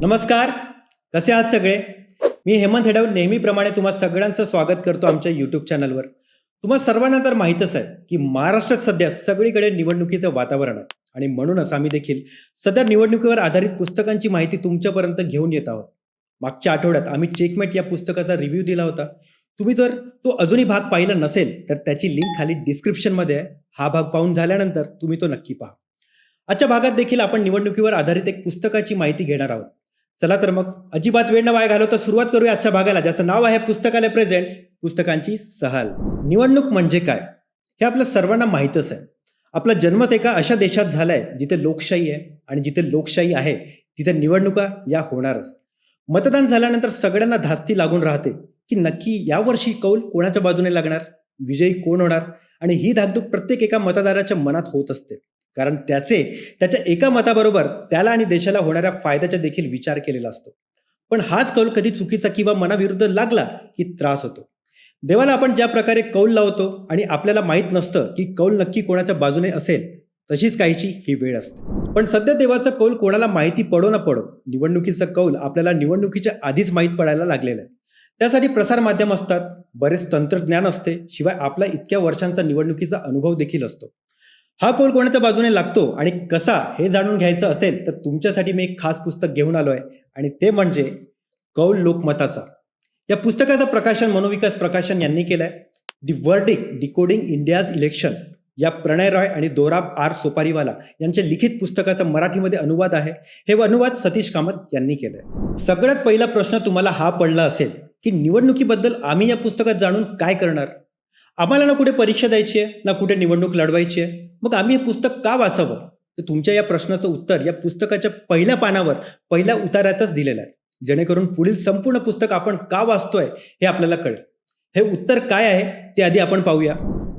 नमस्कार. कसे आहात सगळे? मी हेमंत हेडव नेहमीप्रमाणे तुम्हा सगळ्यांचं स्वागत करतो आमच्या यूट्यूब चॅनलवर तुम्हा सर्वांना तर माहीतच आहे की महाराष्ट्रात सध्या सगळीकडे निवडणुकीचं वातावरण आहे. आणि म्हणूनच आम्ही देखील सध्या निवडणुकीवर आधारित पुस्तकांची माहिती तुमच्यापर्यंत घेऊन येत आहोत. मागच्या आठवड्यात आम्ही चेकमेट या पुस्तकाचा रिव्ह्यू दिला होता. तुम्ही जर तो अजूनही भाग पाहिला नसेल तर त्याची लिंक खाली डिस्क्रिप्शनमध्ये आहे. हा भाग पाहून झाल्यानंतर तुम्ही तो नक्की पहा. आजच्या भागात देखील आपण निवडणुकीवर आधारित एक पुस्तकाची माहिती घेणार आहोत. चला तर मग अजिबात वेळ न वाया घालवता सुरुवात करूया आजच्या भागाला ज्याचं नाव आहे पुस्तकालय प्रेझेंट्स पुस्तकांची सहल. निवडणूक म्हणजे काय? हे आपल्या सर्वांना माहीतच आहे. आपला जन्मच एका अशा देशात झालाय जिथे लोकशाही आहे आणि जिथे लोकशाही आहे तिथे निवडणुका या होणारच. मतदान झाल्यानंतर सगळ्यांना धास्ती लागून राहते की नक्की यावर्षी कौल कोणाच्या बाजूने लागणार? विजयी कोण होणार? आणि ही धाकधूक प्रत्येक एका मतदाराच्या मनात होत असते. कारण त्याचे त्याच्या एका मताबरोबर त्याला आणि देशाला होणाऱ्या फायद्याचा देखील विचार केलेला असतो. पण हाच कौल कधी चुकीचा किंवा मनाविरुद्ध लागला की त्रास होतो. देवाला आपण ज्या प्रकारे कौल लावतो आणि आपल्याला माहीत नसतं की कौल नक्की कोणाच्या बाजूने असेल तशीच काहीची ही वेळ असते. पण सध्या देवाचं कौल कोणाला माहिती पडो ना पडो निवडणुकीचं कौल आपल्याला निवडणुकीच्या आधीच माहीत पडायला लागलेलं आहे. त्यासाठी प्रसार माध्यम असतात बरेच तंत्रज्ञान असते शिवाय आपला इतक्या वर्षांचा निवडणुकीचा अनुभव देखील असतो. हा कौल कोणाच्या बाजूने लागतो आणि कसा हे जाणून घ्यायचं असेल तर तुमच्यासाठी मी एक खास पुस्तक घेऊन आलो आहे आणि ते म्हणजे कौल लोकमताचा. या पुस्तकाचं प्रकाशन मनोविकास प्रकाशन यांनी केलं आहे the verdict decoding India's election या प्रणय रॉय आणि दोराब आर सोपारीवाला यांच्या लिखित पुस्तकाचा मराठीमध्ये अनुवाद आहे. हे अनुवाद सतीश कामत यांनी केलंय. सगळ्यात पहिला प्रश्न तुम्हाला हा पडला असेल की निवडणुकीबद्दल आम्ही या पुस्तकात जाणून काय करणार? आम्हाला ना कुठे परीक्षा द्यायची आहे ना कुठे निवडणूक लढवायची आहे? मग आम्ही हे पुस्तक का वाचावं? तर तुमच्या या प्रश्नाचं उत्तर या पुस्तकाच्या पहिल्या पानावर पहिल्या उतारातच दिलेलं आहे. जेणेकरून पुढील संपूर्ण पुस्तक आपण का वाचतोय हे आपल्याला कळेल. हे उत्तर काय आहे ते आधी आपण पाहूया.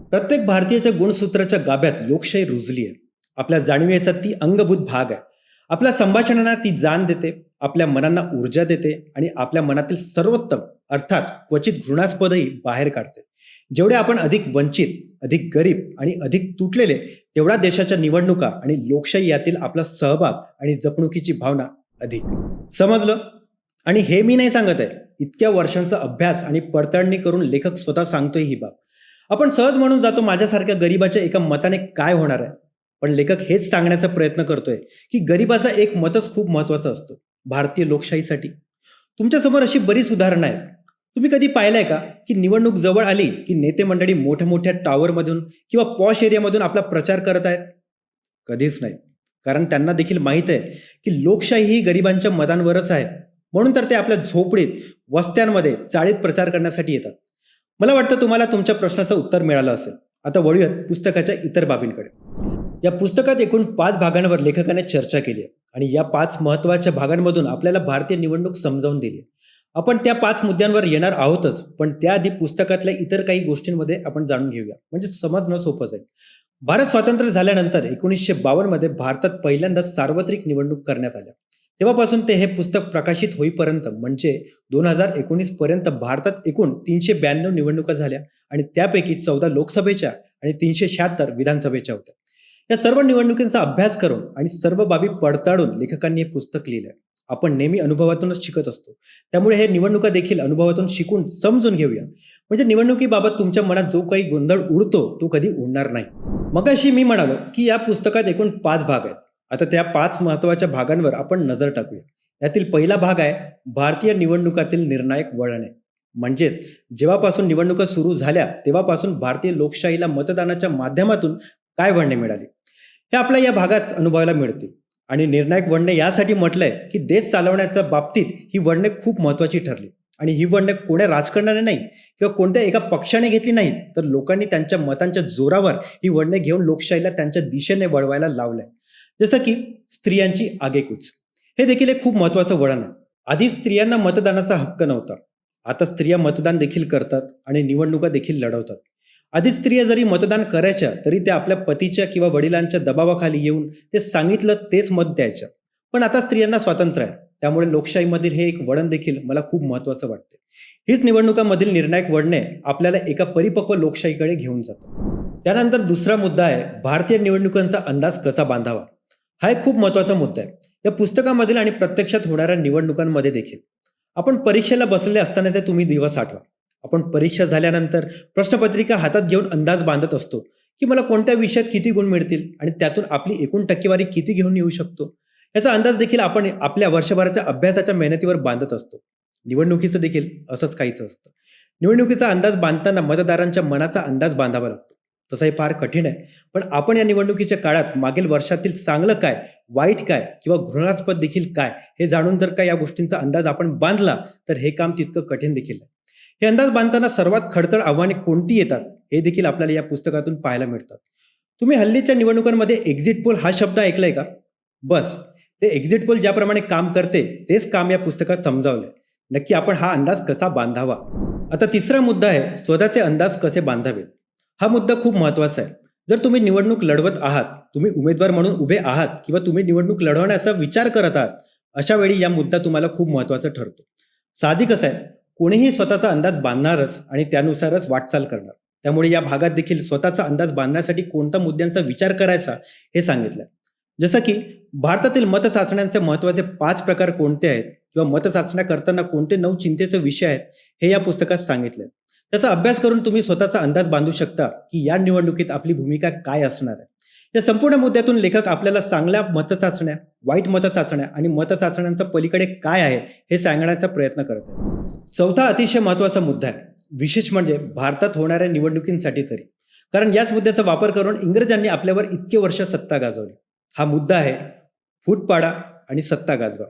प्रत्येक भारतीयाच्या गुणसूत्राच्या गाभ्यात लोकशाही रुजली आहे. आपल्या जाणीवेचा ती अंगभूत भाग आहे. आपल्या संभाषणांना ती जाण देते आपल्या मनांना ऊर्जा देते आणि आपल्या मनातील सर्वोत्तम अर्थात क्वचित घृणास्पदही बाहेर काढते. जेवढे आपण अधिक वंचित अधिक गरीब आणि अधिक तुटलेले तेवढा देशाच्या निवडणुका आणि लोकशाही यातील आपला सहभाग आणि जपणुकीची भावना अधिक. समजलं? आणि हे मी नाही सांगत आहे. इतक्या वर्षांचा अभ्यास आणि पडताळणी करून लेखक स्वतः सांगतोय ही बाब. आपण सहज म्हणून जातो माझ्यासारख्या गरीबाच्या एका मताने काय होणार आहे? पण लेखक हेच सांगण्याचा प्रयत्न करतोय की गरीबाचा एक मतच खूप महत्त्वाचा असतो भारतीय लोकशाहीसाठी. तुमच्यासमोर अशी बरीच उदाहरणं आहेत. तुम्ही कधी पाहिलंय का की निवडणूक जवळ आली की नेते मंडळी मोठ्या मोठ्या टॉवरमधून किंवा पॉश एरियामधून आपला प्रचार करत आहेत? कधीच नाही. कारण त्यांना देखील माहीत आहे की लोकशाही ही गरिबांच्या मतांवरच आहे. म्हणून तर ते आपल्या झोपडीत वस्त्यांमध्ये चाळीत प्रचार करण्यासाठी येतात. मला वाटतं तुम्हाला तुमच्या प्रश्नाचं उत्तर मिळालं असेल. आता वळूयात पुस्तकाच्या इतर बाबींकडे. या पुस्तकात एकूण पाच भागांवर लेखकाने चर्चा केली आहे आणि या पाच महत्त्वाच्या भागांमधून आपल्याला भारतीय निवडणूक समजावून दिली आहे. आपण त्या पाच मुद्द्यांवर येणार आहोतच पण त्याआधी पुस्तकातल्या इतर काही गोष्टींमध्ये आपण जाणून घेऊया. म्हणजे समजणं सोपं जाईल भारत स्वातंत्र्य झाल्यानंतर एकोणीसशे बावन्नमध्ये भारतात पहिल्यांदाच सार्वत्रिक निवडणूक करण्यात आल्या. तेव्हापासून ते हे पुस्तक प्रकाशित होईपर्यंत म्हणजे दोन हजार एकोणीस पर्यंत भारतात एकूण तीनशे ब्याण्णव निवडणुका झाल्या आणि त्यापैकी चौदा लोकसभेच्या आणि तीनशे शहात्तर विधानसभेच्या होत्या. या सर्व निवडणुकींचा अभ्यास करून आणि सर्व बाबी पडताळून लेखकांनी हे पुस्तक लिहिलंय. आपण नेहमी अनुभवातूनच शिकत असतो. त्यामुळे हे निवडणुका देखील अनुभवातून शिकून समजून घेऊया. म्हणजे निवडणुकीबाबत तुमच्या मनात जो काही गोंधळ उडतो तो कधी उडणार नाही. मग अशी मी म्हणालो की या पुस्तकात एकूण पाच भाग आहेत. आता त्या पाच महत्त्वाच्या भागांवर आपण नजर टाकूया. यातील पहिला भाग आहे भारतीय निवडणुकातील निर्णायक वळणे. म्हणजेच जेव्हापासून निवडणुका सुरू झाल्या तेव्हापासून भारतीय लोकशाहीला मतदानाच्या माध्यमातून काय वळणे मिळाली? हे आपल्या या भागात अनुभवायला मिळते आणि निर्णायक वळणे यासाठी म्हटलंय की देश चालवण्याच्या बाबतीत ही वळणे खूप महत्वाची ठरली. आणि ही वळणे कोण्या राजकारणाने नाही किंवा कोणत्या एका पक्षाने घेतली नाही तर लोकांनी त्यांच्या मतांच्या जोरावर ही वळणे घेऊन लोकशाहीला त्यांच्या दिशेने वळवायला लावलंय. जसं की स्त्रियांची आगेकूच. हे देखील एक खूप महत्वाचं वळण आहे. आधी स्त्रियांना मतदानाचा हक्क नव्हता. आता स्त्रिया मतदान देखील करतात आणि निवडणुका देखील लढवतात. आधी स्त्रिया जरी मतदान करायच्या तरी त्या आपल्या पतीच्या किंवा वडिलांच्या दबावाखाली येऊन ते सांगितलं तेच मत द्यायच्या. पण आता स्त्रियांना स्वातंत्र्य आहे. त्यामुळे लोकशाहीमधील हे एक वळण देखील मला खूप महत्वाचं वाटते हीच निवडणुकामधील निर्णायक वळणे आपल्याला एका परिपक्व लोकशाहीकडे घेऊन जातात त्यानंतर दुसरा मुद्दा आहे भारतीय निवडणुकांचा अंदाज कसा बांधावा? हा एक खूप महत्त्वाचा मुद्दा आहे. या पुस्तकामधील आणि प्रत्यक्षात होणाऱ्या निवडणुकांमध्ये देखील. आपण परीक्षेला बसलेले असतानाचे तुम्ही दिवस आठवा. आपण परीक्षा झाल्यानंतर प्रश्नपत्रिका हातात घेऊन अंदाज बांधत असतो की मला कोणत्या विषयात किती गुण मिळतील आणि त्यातून आपली एकूण टक्केवारी किती घेऊन येऊ शकतो? याचा अंदाज देखील आपण आपल्या वर्षभराच्या अभ्यासाच्या मेहनतीवर बांधत असतो. निवडणुकीचं देखील असंच काहीच असतं. निवडणुकीचा अंदाज बांधताना मतदारांच्या मनाचा अंदाज बांधावा लागतो. तसं हे फार कठीण आहे पण आपण या निवडणुकीच्या काळात मागील वर्षातील चांगलं काय वाईट काय किंवा घृणास्पद देखील काय हे जाणून जर का या गोष्टींचा अंदाज आपण बांधला तर हे काम तितकं कठीण देखील आहे. हे अंदाज बांधताना सर्वात खडतळ आव्हाने कोणती येतात हे देखील आपल्याला या पुस्तकातून पाहायला मिळतात. तुम्ही हल्लीच्या निवडणुकांमध्ये एक्झिट पोल हा शब्द ऐकलाय का? बस. ते एक्झिट पोल ज्याप्रमाणे काम करते तेच काम या पुस्तकात समजावलंय. नक्की आपण हा अंदाज कसा बांधावा? आता तिसरा मुद्दा आहे स्वतःचे अंदाज कसे बांधावे हा मुद्दा खूप महत्त्वाचा आहे. जर तुम्ही निवडणूक लढवत आहात तुम्ही उमेदवार म्हणून उभे आहात किंवा तुम्ही निवडणूक लढवण्याचा विचार करत आहात अशा वेळी या मुद्दा तुम्हाला खूप महत्त्वाचा ठरतो. साहजिकच आहे. कोणीही स्वतःचा अंदाज बांधणारच आणि त्यानुसारच वाटचाल करणार. त्यामुळे या भागात देखील स्वतःचा अंदाज बांधण्यासाठी कोणत्या मुद्द्यांचा विचार करायचा हे सांगितलं. जसं की भारतातील मतचाचण्यांचे महत्त्वाचे पाच प्रकार कोणते आहेत किंवा मतचाचण्या करताना कोणते नऊ चिंतेचे विषय आहेत हे या पुस्तकात सांगितले. त्याचा अभ्यास करून तुम्ही स्वतःचा अंदाज बांधू शकता की या निवडणुकीत आपली भूमिका काय असणार आहे. या संपूर्ण मुद्द्यातून लेखक आपल्याला चांगल्या मतचाचण्या वाईट मतचाचण्या आणि मतचाचण्यांचा पलीकडे काय आहे हे सांगण्याचा प्रयत्न करत आहेत. चौथा अतिशय महत्त्वाचा मुद्दा आहे. विशेष म्हणजे भारतात होणाऱ्या निवडणुकींसाठी तरी. कारण याच मुद्द्याचा वापर करून इंग्रजांनी आपल्यावर इतके वर्ष सत्ता गाजवली. हा मुद्दा आहे फूटपाडा आणि सत्ता गाजवा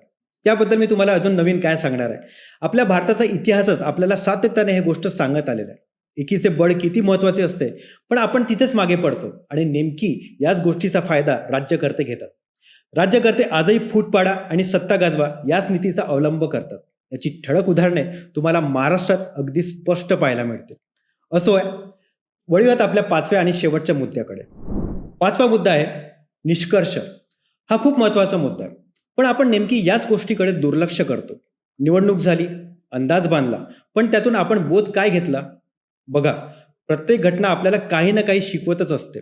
त्याबद्दल मी तुम्हाला अजून नवीन काय सांगणार आहे? आपल्या भारताचा इतिहासच आपल्याला सातत्याने हे गोष्ट सांगत आलेलं आहे. एकीचे बळ किती महत्त्वाचे असते पण आपण तिथेच मागे पडतो आणि नेमकी याच गोष्टीचा फायदा राज्यकर्ते घेतात. राज्यकर्ते आजही फूटपाडा आणि सत्ता गाजवा याच नीतीचा अवलंब करतात. याची ठळक उदाहरणे तुम्हाला महाराष्ट्रात अगदी स्पष्ट पाहायला मिळतील. असो आहे वळूयात आपल्या पाचव्या आणि शेवटच्या मुद्द्याकडे. पाचवा मुद्दा आहे निष्कर्ष. हा खूप महत्त्वाचा मुद्दा आहे पण आपण नेमकी याच गोष्टीकडे दुर्लक्ष करतो. निवडणूक झाली अंदाज बांधला पण त्यातून आपण बोध काय घेतला? बघा प्रत्येक घटना आपल्याला काही ना काही शिकवतच असते.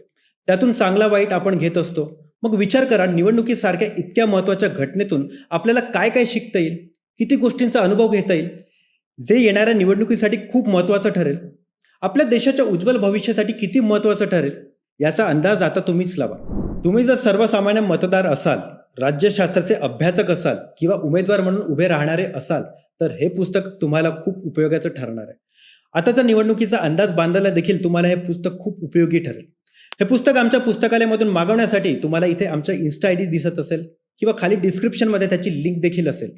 त्यातून चांगला वाईट आपण घेत असतो. मग विचार करा निवडणुकीसारख्या इतक्या महत्त्वाच्या घटनेतून आपल्याला काय काय शिकता येईल? किती गोष्टींचा अनुभव घेता येईल? जे येणाऱ्या निवडणुकीसाठी खूप महत्त्वाचं ठरेल. आपल्या देशाच्या उज्ज्वल भविष्यासाठी किती महत्त्वाचं ठरेल? याचा अंदाज आता तुम्हीच लावा. तुम्ही जर सर्वसामान्य मतदार असाल राज्यशास्त्राचे अभ्यासक असाल किंवा उमेदवार म्हणून उभे राहणारे असाल तर हे पुस्तक तुम्हाला खूप उपयोगाचं ठरणार आहे. आताचा निवडणुकीचा अंदाज बांधायला देखील तुम्हाला हे पुस्तक खूप उपयोगी ठरेल. हे पुस्तक आमच्या पुस्तकालयामधून मागवण्यासाठी तुम्हाला इथे आमच्या इन्स्टा आय डी दिसत असेल किंवा खाली डिस्क्रिप्शनमध्ये त्याची लिंक देखील असेल.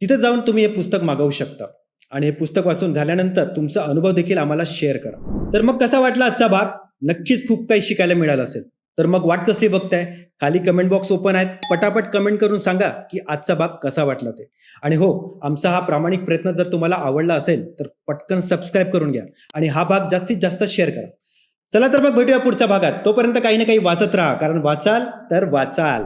तिथे जाऊन तुम्ही हे पुस्तक मागवू शकता. आणि हे पुस्तक वाचून झाल्यानंतर तुमचा अनुभव देखील आम्हाला शेअर करा. तर मग कसा वाटला आजचा भाग? नक्कीच खूप काही शिकायला मिळालं असेल. तर मग वाट कसली बघताय? खाली कमेंट बॉक्स ओपन आहेत. पटापट कमेंट करून सांगा की आजचा भाग कसा वाटला ते. आणि हो आमचा हा प्रामाणिक प्रयत्न जर तुम्हाला आवडला असेल तर पटकन सबस्क्राईब करून घ्या. आणि हा भाग जास्तीत जास्त शेअर करा. चला तर मग भेटूया पुढच्या भागात. तोपर्यंत काही ना काही वाचत राहा. कारण वाचाल तर वाचाल.